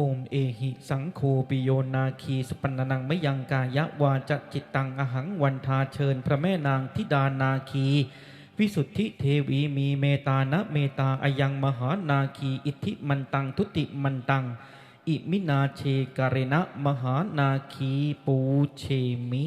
โอมเอหิสังโคปิโยนาคีสปนนังมะยังกายะวาจจิตตังอหังวันทาเชิญ พระแม่นางทิดานาคี วิสุทธิเทวีมีเมตานะเมตาอายังมหานาคี อิทธิมันตังทุติมันตัง อิมินาเชกเรณะมหานาคีปูเชมิ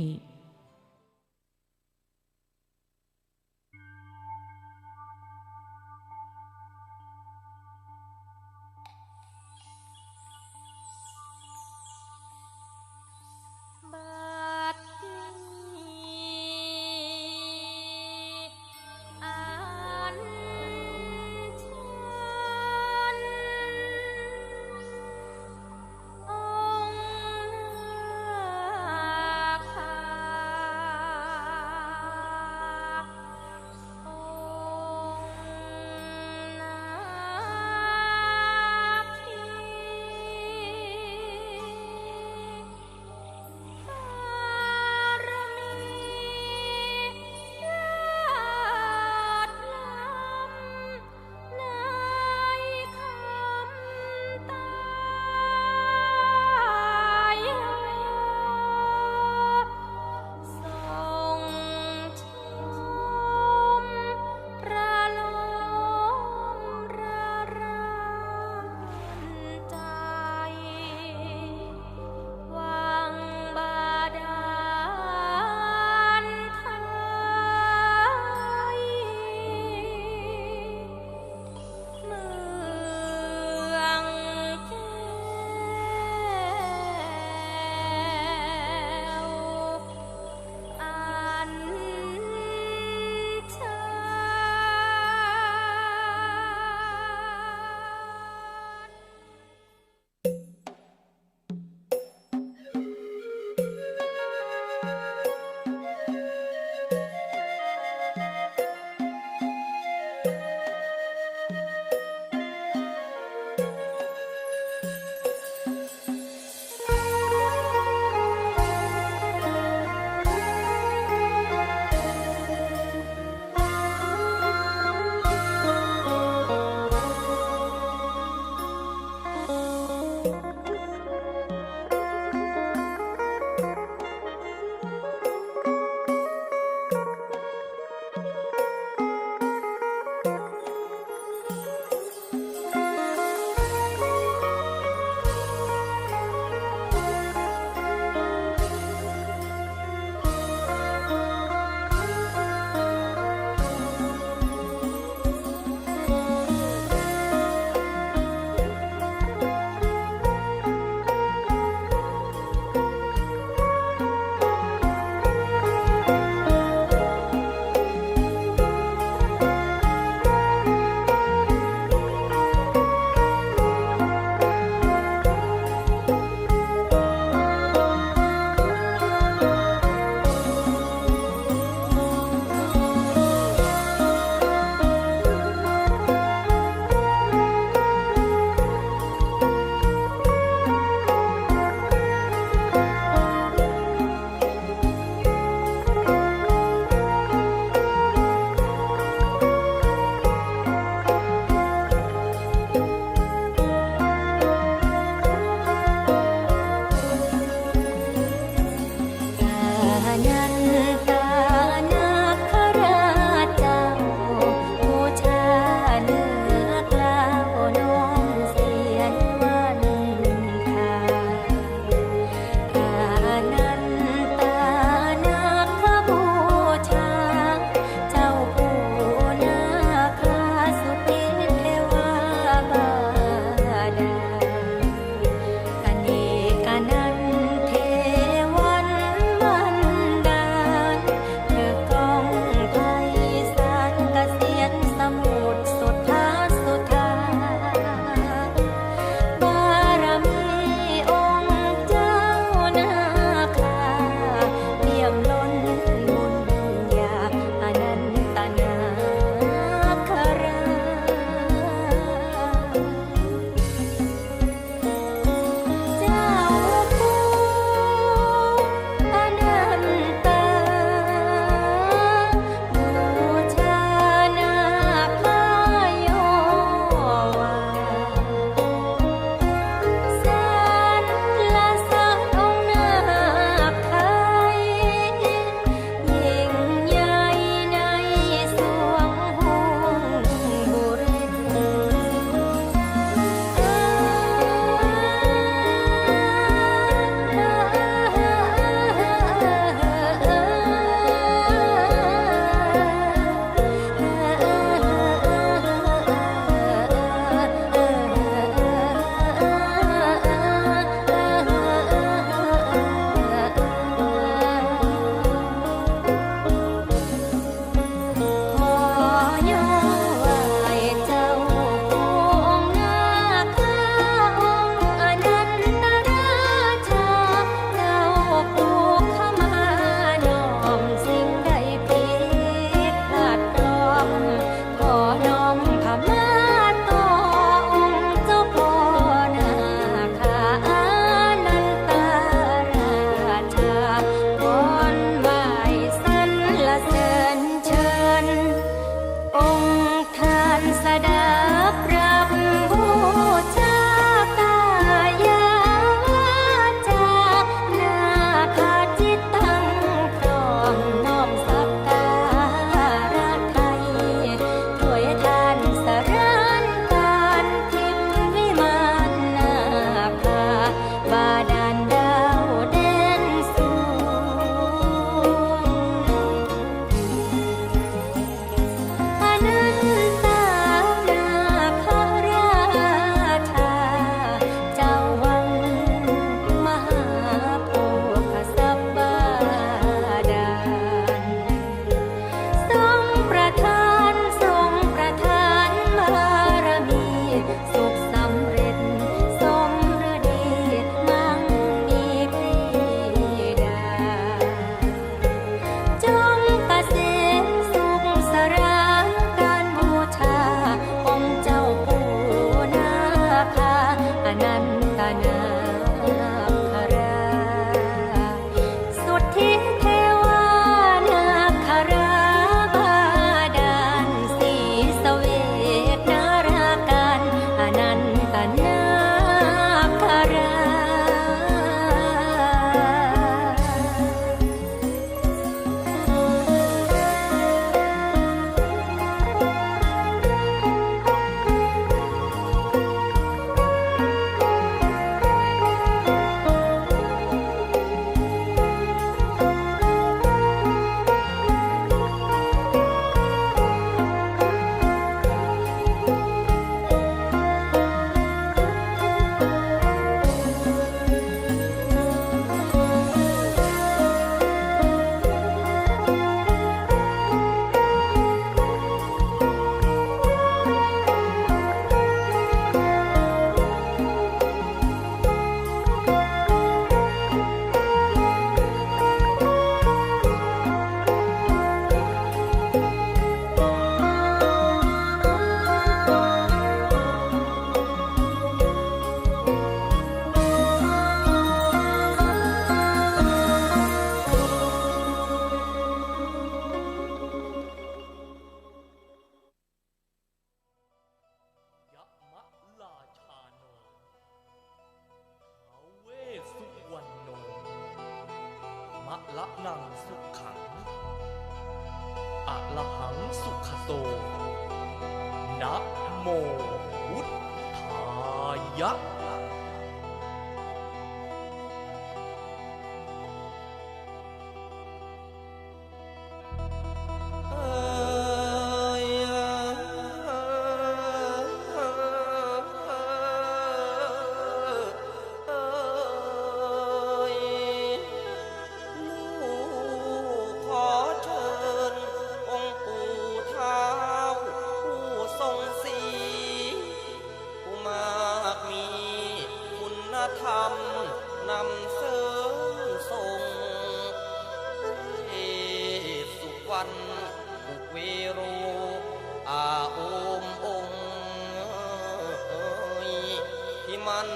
มัน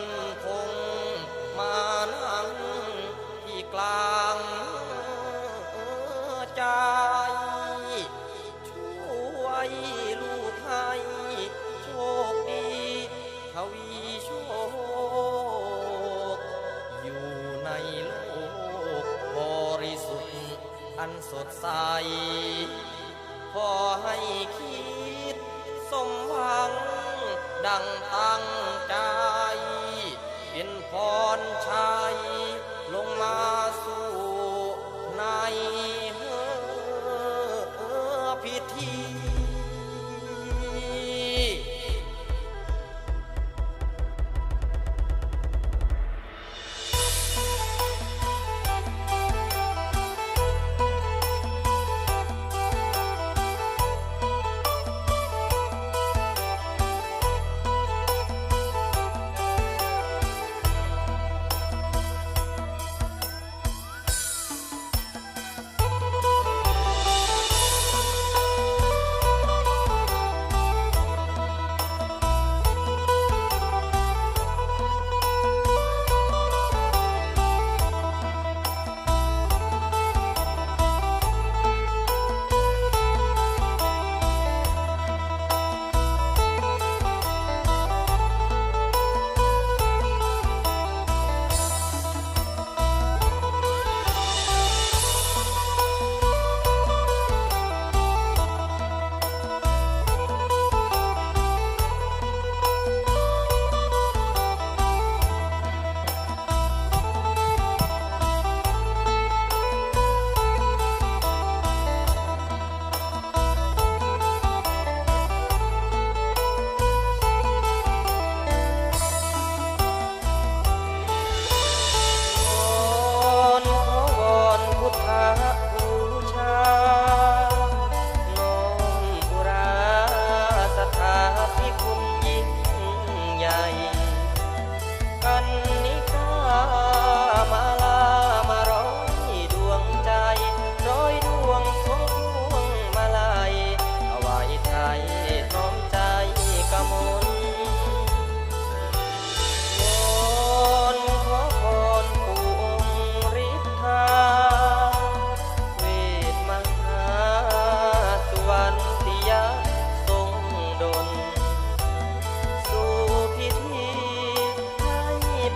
คงมานั่งที่กลางใจช่วยลูกให้โชคดีทวีโชค อยู่ในโลกบริสุทธิ์อันสดใสพอให้คิดสมหวังดังตั้งใจ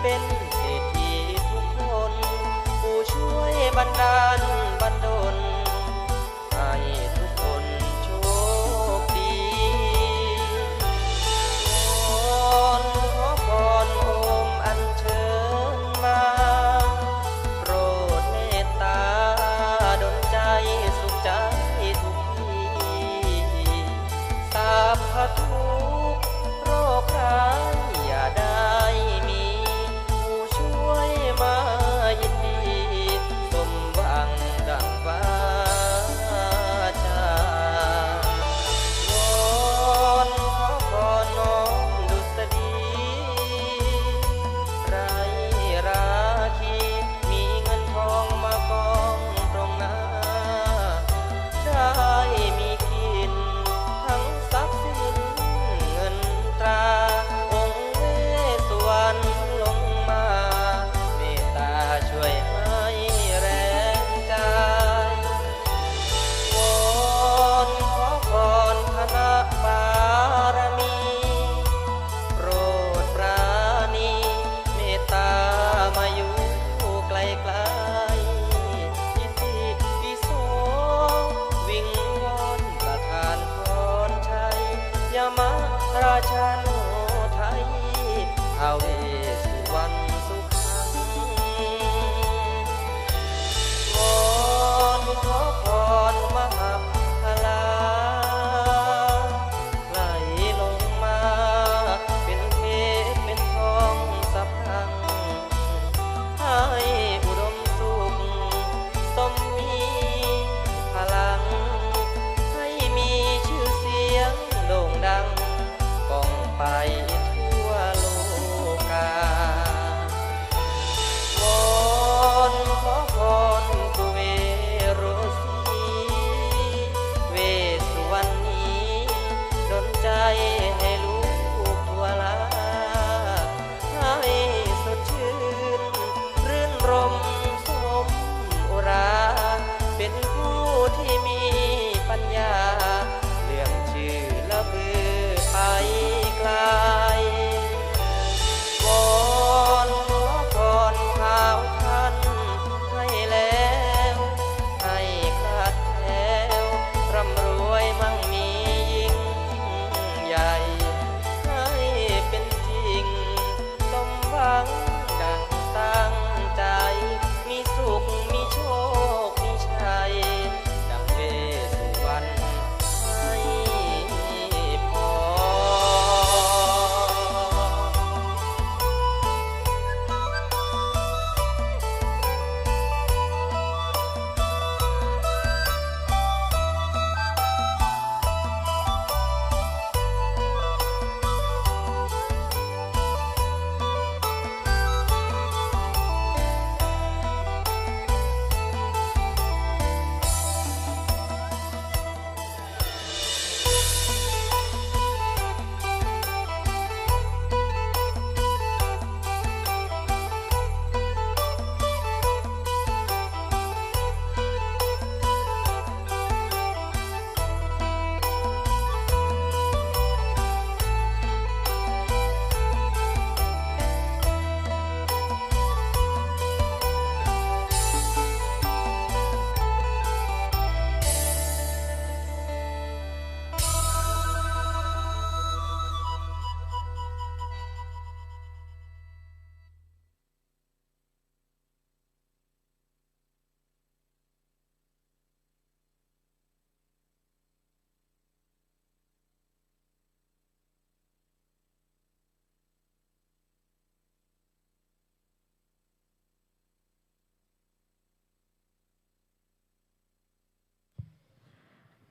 เ็นเศรษฐีทุกคน ผู้ช่วยบรรดาลบรรดน มราชาโนไทยเอาเวสุวรรณ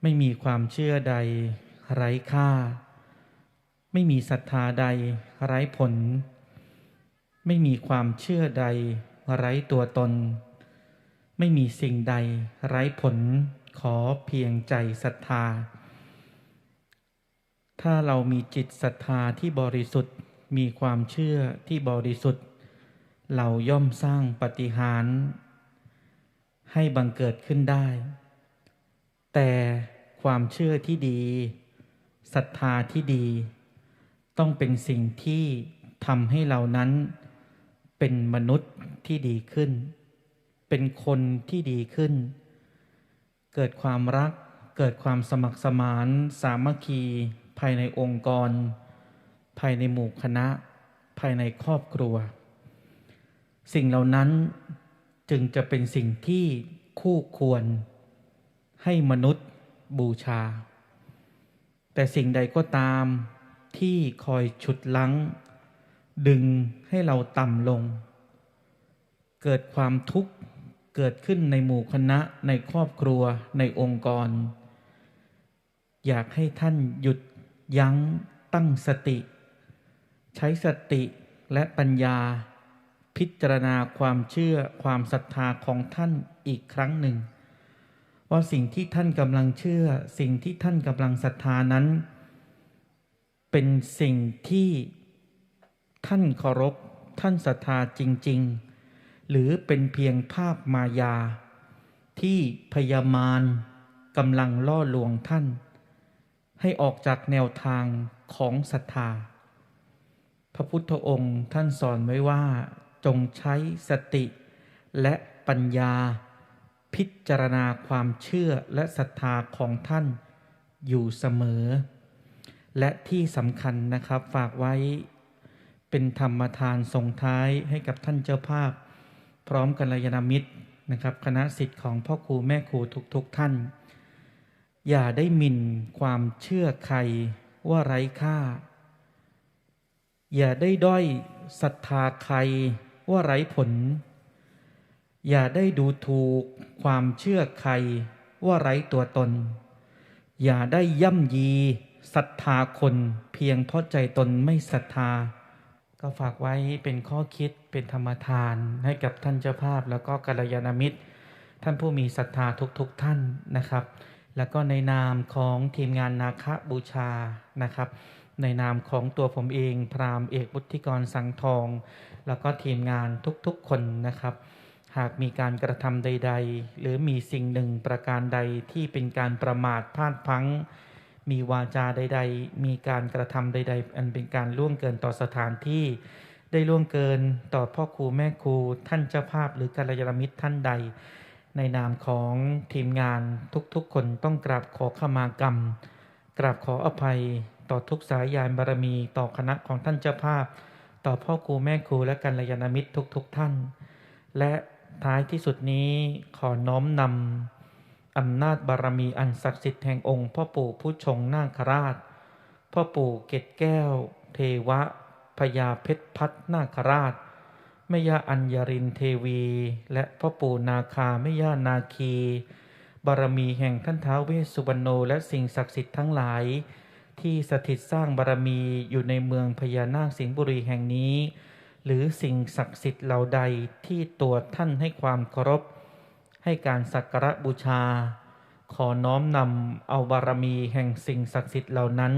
ไม่มีความเชื่อใด ไร้ค่า ไม่มีศรัทธาใด ไร้ผล ไม่มีความเชื่อใด ไร้ตัวตน ไม่มีสิ่งใด ไร้ผล ขอเพียงใจศรัทธา ถ้าเรามีจิตศรัทธาที่บริสุทธิ์ มีความเชื่อที่บริสุทธิ์ เราย่อมสร้างปฏิหาร ให้บังเกิดขึ้นได้แต่ ความเชื่อที่ดีศรัทธาที่ดี ต้องเป็นสิ่งที่ทำให้เรานั้นเป็นมนุษย์ที่ดีขึ้น เป็นคนที่ดีขึ้น เกิดความรัก เกิดความสมัครสมาน สามัคคี ภายในองค์กร ภายในหมู่คณะ ภายในครอบครัว สิ่งเหล่านั้นจึงจะเป็นสิ่งที่คู่ควรให้มนุษย์ บูชา แต่สิ่งใดก็ตามที่คอยฉุดลั้ง ดึงให้เราต่ำลง เกิดความทุกข์เกิดขึ้นในหมู่คณะในครอบครัวในองค์กร อยากให้ท่านหยุดยั้งตั้งสติ ใช้สติและปัญญา พิจารณาความเชื่อความศรัทธาของท่านอีกครั้งหนึ่ง ว่าสิ่งที่ท่านกำลังเชื่อ สิ่งที่ท่านกำลังศรัทธานั้น เป็นสิ่งที่ท่านเคารพท่านศรัทธาจริง ๆ หรือเป็นเพียงภาพมายา ที่พยามารกำลังล่อลวงท่าน ให้ออกจากแนวทางของศรัทธา พระพุทธองค์ท่านสอนไว้ว่า จงใช้สติและปัญญา พิจารณาความเชื่อและศรัทธาของท่านอยู่เสมอ และที่สำคัญนะครับฝากไว้ เป็นธรรมทานส่งท้ายให้กับท่านเจ้าภาพ พร้อมกัลยาณมิตรนะครับ คณะสิทธิ์ของพ่อครูแม่ครูทุกๆทท่าน อย่าได้มินความเชื่อใครว่าไร้ค่า อย่าได้ด้อยศรัทธาใครว่าไร้ผล อย่าได้ดูถูกความเชื่อใครว่าไร้ตัวตน อย่าได้ย่ำยีศรัทธาคนเพียงเพราะใจตนไม่ศรัทธา ก็ฝากไว้เป็นข้อคิดเป็นธรรมทานให้กับท่านเจ้าภาพแล้วก็กัลยาณมิตร ท่านผู้มีศรัทธาทุกๆทท่านนะครับ แล้วก็ในนามของทีมงานนาคบูชานะครับ ในนามของตัวผมเอง พรามเอกบุธิกรสังทอง แล้วก็ทีมงานทุกๆคนนะครับ หากมีการกระทำใด ๆ หรือมีสิ่งหนึ่งประการใดที่เป็นการประมาทพลาดพลั้ง มีวาจาใด ๆ มีการกระทำใด ๆ อันเป็นการล่วงเกินต่อสถานที่ ได้ล่วงเกินต่อพ่อครูแม่ครูท่านเจ้าภาพหรือกัลยาณมิตรท่านใด ในนามของทีมงานทุกๆ คนต้องกราบขอขมากรรม กราบขออภัย ต่อทุกสายยานบารมี ต่อคณะของท่านเจ้าภาพ ต่อพ่อครูแม่ครูและกัลยาณมิตรทุก ๆ ท่าน และ ท้ายที่สุดนี้ขอน้อมนำอำนาจบารมีอันศักดิ์สิทธิ์แห่งองค์พ่อปู่ผู้ชงนาคราช พ่อปู่เกตแก้ว เทวะพญาเพชรพัฒนาคราชแม่ย่าอัญญรินเทวี และพ่อปู่นาคาแม่ย่านาคี บารมีแห่งท่านท้าวเวสสุวรรณโนและสิ่งศักดิ์สิทธิ์ทั้งหลาย ที่สถิตสร้างบารมีอยู่ในเมืองพญานาคสิงห์บุรีแห่งนี้ หรือสิ่งศักดิ์สิทธิ์เหล่าใดที่ตัวท่านให้ความเคารพ ให้การสักการะบูชา ขอน้อมนำเอาบารมีแห่งสิ่งศักดิ์สิทธิ์เหล่านั้น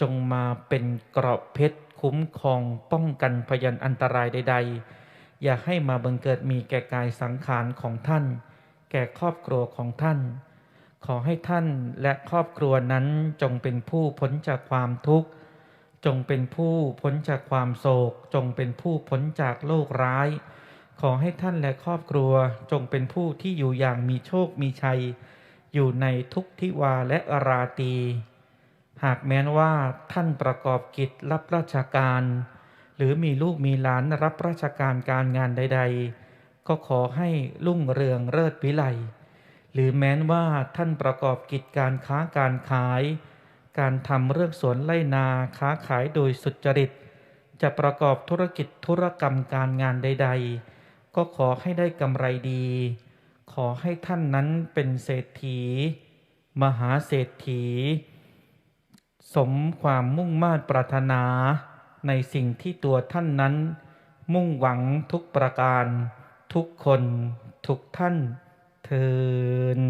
จงมาเป็นเกราะเพชรคุ้มครองป้องกันพยันอันตรายใด ๆ อย่าให้มาบังเกิดมีแก่กายสังขารของท่าน แก่ครอบครัวของท่าน ขอให้ท่านและครอบครัวนั้นจงเป็นผู้พ้นจากความทุกข์ จงเป็นผู้พ้นจากความโศก จงเป็นผู้พ้นจากโรคร้าย ขอให้ท่านและครอบครัวจงเป็นผู้ที่อยู่อย่างมีโชคมีชัย อยู่ในทุกทิวาและราตี หากแม้นว่าท่านประกอบกิจรับราชการ หรือมีลูกมีหลานรับราชการการงานใด ๆ ก็ขอให้รุ่งเรืองเลิศวิไลหรือแม้นว่าท่านประกอบกิจการค้าการขาย การทำเรื่องสวนไล่นาค้าขายโดยสุจริต จะประกอบธุรกิจธุรกรรมการงานใด ๆ ก็ขอให้ได้กำไรดี ขอให้ท่านนั้นเป็นเศรษฐี มหาเศรษฐี สมความมุ่งมา่ปรารถนา ในสิ่งที่ตัวท่านนั้น มุ่งหวังทุกประการ ทุกคน ทุกท่านเทิน